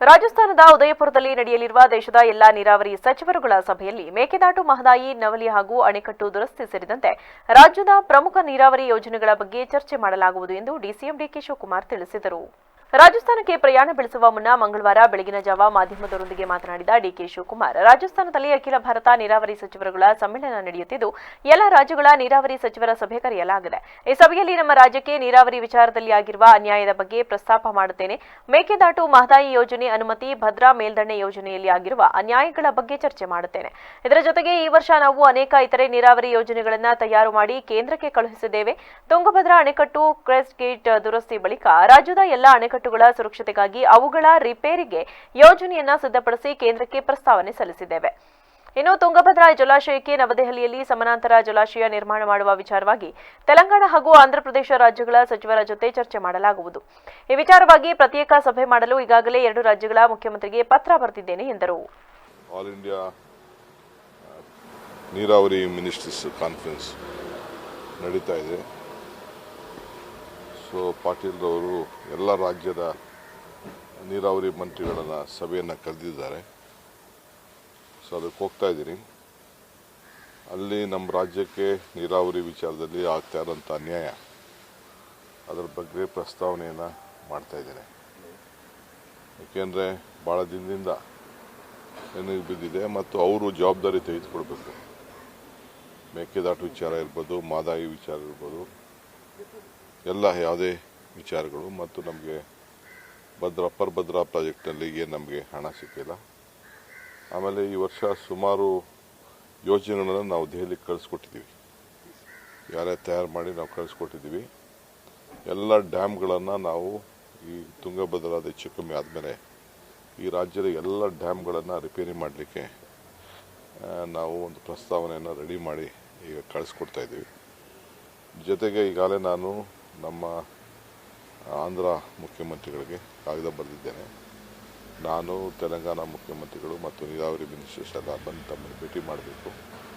ರಾಜಸ್ಥಾನದ ಉದಯಪುರದಲ್ಲಿ ನಡೆಯಲಿರುವ ದೇಶದ ಎಲ್ಲಾ ನೀರಾವರಿ ಸಚಿವರುಗಳ ಸಭೆಯಲ್ಲಿ ಮೇಕೆದಾಟು ಮಹದಾಯಿ, ನವಲಿ ಹಾಗೂ ಅಣೆಕಟ್ಟು ದುರಸ್ತಿ ಸೇರಿದಂತೆ ರಾಜ್ಯದ ಪ್ರಮುಖ ನೀರಾವರಿ ಯೋಜನೆಗಳ ಬಗ್ಗೆ ಚರ್ಚೆ ಮಾಡಲಾಗುವುದು ಎಂದು ಡಿಸಿಎಂ ಡಿಕೆ ಶಿವಕುಮಾರ್ ತಿಳಿಸಿದರು. ರಾಜಸ್ಥಾನಕ್ಕೆ ಪ್ರಯಾಣ ಬೆಳೆಸುವ ಮುನ್ನ ಮಂಗಳವಾರ ಬೆಳಗಿನ ಜಾವ ಮಾಧ್ಯಮದವರೊಂದಿಗೆ ಮಾತನಾಡಿದ ಡಿಕೆ ಶಿವಕುಮಾರ್, ರಾಜಸ್ಥಾನದಲ್ಲಿ ಅಖಿಲ ಭಾರತ ನೀರಾವರಿ ಸಚಿವರುಗಳ ಸಮ್ಮೇಳನ ನಡೆಯುತ್ತಿದ್ದು, ಎಲ್ಲ ರಾಜ್ಯಗಳ ನೀರಾವರಿ ಸಚಿವರ ಸಭೆ ಕರೆಯಲಾಗಿದೆ. ಈ ಸಭೆಯಲ್ಲಿ ನಮ್ಮ ರಾಜ್ಯಕ್ಕೆ ನೀರಾವರಿ ವಿಚಾರದಲ್ಲಿ ಆಗಿರುವ ಅನ್ಯಾಯದ ಬಗ್ಗೆ ಪ್ರಸ್ತಾಪ ಮಾಡುತ್ತೇನೆ. ಮೇಕೆದಾಟು ಮಹದಾಯಿ ಯೋಜನೆ ಅನುಮತಿ, ಭದ್ರಾ ಮೇಲ್ದಂಡೆ ಯೋಜನೆಯಲ್ಲಿ ಆಗಿರುವ ಅನ್ಯಾಯಗಳ ಬಗ್ಗೆ ಚರ್ಚೆ ಮಾಡುತ್ತೇನೆ. ಇದರ ಜೊತೆಗೆ ಈ ವರ್ಷ ನಾವು ಅನೇಕ ಇತರೆ ನೀರಾವರಿ ಯೋಜನೆಗಳನ್ನು ತಯಾರು ಮಾಡಿ ಕೇಂದ್ರಕ್ಕೆ ಕಳುಹಿಸಿದ್ದೇವೆ. ತುಂಗಭದ್ರಾ ಅಣೆಕಟ್ಟು ಕ್ರೆಸ್ಟ್ ಗೇಟ್ ದುರಸ್ತಿ ಬಳಿಕ ರಾಜ್ಯದ ಎಲ್ಲ ಅಣೆಕಟ್ಟುಗಳ ಸುರಕ್ಷತೆಗಾಗಿ ಅವುಗಳ ರಿಪೇರಿಗೆ ಯೋಜನೆಯನ್ನ ಸಿದ್ಧಪಡಿಸಿ ಕೇಂದ್ರಕ್ಕೆ ಪ್ರಸ್ತಾವನೆ ಸಲ್ಲಿಸಿದ್ದೇವೆ. ಇನ್ನು ತುಂಗಭದ್ರಾ ಜಲಾಶಯಕ್ಕೆ ನವದೆಹಲಿಯಲ್ಲಿ ಸಮಾನಾಂತರ ಜಲಾಶಯ ನಿರ್ಮಾಣ ಮಾಡುವ ವಿಚಾರವಾಗಿ ತೆಲಂಗಾಣ ಹಾಗೂ ಆಂಧ್ರಪ್ರದೇಶ ರಾಜ್ಯಗಳ ಸಚಿವರ ಜೊತೆ ಚರ್ಚೆ ಮಾಡಲಾಗುವುದು. ಈ ವಿಚಾರವಾಗಿ ಪ್ರತ್ಯೇಕ ಸಭೆ ಮಾಡಲು ಈಗಾಗಲೇ ಎರಡು ರಾಜ್ಯಗಳ ಮುಖ್ಯಮಂತ್ರಿಗೆ ಪತ್ರ ಬರೆದಿದ್ದೇನೆ, ಎಂದರು. ಆಲ್ ಇಂಡಿಯಾ ನೀರಾವರಿ ಮಿನಿಸ್ಟರ್ಸ್ ಕಾನ್ಫರೆನ್ಸ್ ನಡೀತಾ ಇದೆ. ಸೊ ಪಾಟೀಲ್ರವರು ಎಲ್ಲ ರಾಜ್ಯದ ನೀರಾವರಿ ಮಂತ್ರಿಗಳನ್ನು ಸಭೆಯನ್ನು ಕರೆದಿದ್ದಾರೆ. ಸೊ ಅದಕ್ಕೆ ಹೋಗ್ತಾ ಇದ್ದೀನಿ. ಅಲ್ಲಿ ನಮ್ಮ ರಾಜ್ಯಕ್ಕೆ ನೀರಾವರಿ ವಿಚಾರದಲ್ಲಿ ಆಗ್ತಾ ಇರೋಂಥ ಅನ್ಯಾಯ ಅದರ ಬಗ್ಗೆ ಪ್ರಸ್ತಾವನೆಯನ್ನು ಮಾಡ್ತಾ ಇದ್ದೇನೆ. ಏಕೆಂದರೆ ಭಾಳ ದಿನದಿಂದ ನನಗೆ ಬಿದ್ದಿದೆ ಮತ್ತು ಅವರು ಜವಾಬ್ದಾರಿ ತೆಗೆದುಕೊಡ್ಬೇಕು ಮೇಕೆದಾಟು ವಿಚಾರ ಇರ್ಬೋದು, ಮಾದಾಯಿ ವಿಚಾರ ಇರ್ಬೋದು. ಎಲ್ಲ ಯಾವುದೇ ವಿಚಾರಗಳು ಮತ್ತು ನಮಗೆ ಭದ್ರಾ ಅಪ್ಪರ್ ಭದ್ರಾ ಪ್ರಾಜೆಕ್ಟ್ನಲ್ಲಿ ಏನು ನಮಗೆ ಹಣ ಸಿಕ್ಕಿಲ್ಲ. ಆಮೇಲೆ ಈ ವರ್ಷ ಸುಮಾರು ಯೋಜನೆಗಳನ್ನು ನಾವು ದೆಹಲಿಗೆ ಕಳಿಸ್ಕೊಟ್ಟಿದ್ದೀವಿ. ಯಾರೇ ತಯಾರು ಮಾಡಿ ನಾವು ಕಳಿಸ್ಕೊಟ್ಟಿದ್ದೀವಿ. ಎಲ್ಲ ಡ್ಯಾಮ್ಗಳನ್ನು ನಾವು ಈ ತುಂಗಭದ್ರಾದ ಹೆಚ್ಚು ಕಮ್ಮಿ ಆದಮೇಲೆ ಈ ರಾಜ್ಯದ ಎಲ್ಲ ಡ್ಯಾಮ್ಗಳನ್ನು ರಿಪೇರಿ ಮಾಡಲಿಕ್ಕೆ ನಾವು ಒಂದು ಪ್ರಸ್ತಾವನೆಯನ್ನು ರೆಡಿ ಮಾಡಿ ಈಗ ಕಳಿಸ್ಕೊಡ್ತಾ ಇದ್ದೀವಿ. ಜೊತೆಗೆ ಈಗಾಗಲೇ ನಾನು ನಮ್ಮ ಆಂಧ್ರ ಮುಖ್ಯಮಂತ್ರಿಗಳಿಗೆ ಕಾಗದ ಬರೆದಿದ್ದೇನೆ. ನಾನು ತೆಲಂಗಾಣ ಮುಖ್ಯಮಂತ್ರಿಗಳು ಮತ್ತು ನೀರಾವರಿ ಮಿನಿಸ್ಟರ್ಸ್ ಎಲ್ಲ ಬಂದು ತಮ್ಮನ್ನು ಭೇಟಿ ಮಾಡಬೇಕು.